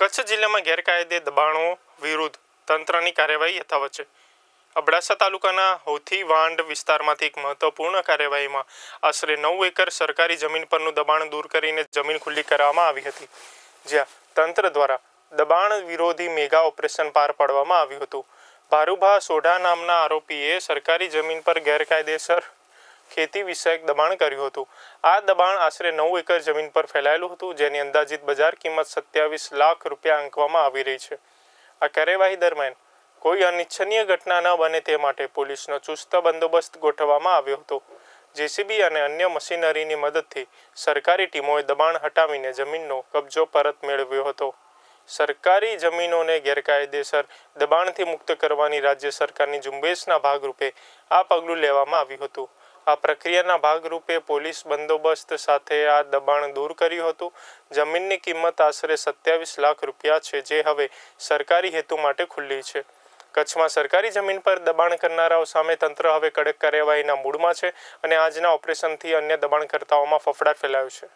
કચ્છ જિલ્લામાં ગેરકાયદે દબાણો વિરુદ્ધ તંત્રની કાર્યવાહી યથાવત છે. અબડાસા તાલુકાના હૌથી વાંડ વિસ્તારમાંથી એક મહત્વપૂર્ણ કાર્યવાહીમાં આશરે નવ એકર સરકારી જમીન પરનું દબાણ દૂર કરીને જમીન ખુલ્લી કરવામાં આવી હતી, જ્યાં તંત્ર દ્વારા દબાણ વિરોધી મેગા ઓપરેશન પાર પાડવામાં આવ્યું હતું. ભારુભા સોઢા નામના આરોપીએ સરકારી જમીન પર ગેરકાયદેસર ખેતી વિષયક દબાણ કર્યું હતું. આ દબાણ આશરે નવ એકર જમીન પર ફેલાયેલું હતું, જેની અંદાજિત બજાર કિંમત સત્યાવીસ લાખ રૂપિયા આંકવામાં આવી રહી છે. આ કાર્યવાહી દરમિયાન કોઈ અનિચ્છનીય ઘટના ન બને તે માટે પોલીસનો ચુસ્ત બંદોબસ્ત ગોઠવવામાં આવ્યો હતો. જેસીબી અને અન્ય મશીનરીની મદદથી સરકારી ટીમોએ દબાણ હટાવીને જમીનનો કબજો પરત મેળવ્યો હતો. સરકારી જમીનોને ગેરકાયદેસર દબાણથી મુક્ત કરવાની રાજ્ય સરકારની ઝુંબેશના ભાગરૂપે આ પગલું લેવામાં આવ્યું હતું. આ પ્રક્રિયાના ભાગરૂપે પોલીસ બંદોબસ્ત સાથે આ દબાણ દૂર કર્યું હતું. જમીનની કિંમત આશરે સત્યાવીસ લાખ રૂપિયા છે, જે હવે સરકારી હેતુ માટે ખુલ્લી છે. કચ્છમાં સરકારી જમીન પર દબાણ કરનારાઓ સામે તંત્ર હવે કડક કાર્યવાહીના મૂડમાં છે અને આજના ઓપરેશનથી અન્ય દબાણકર્તાઓમાં ફફડાટ ફેલાયો છે.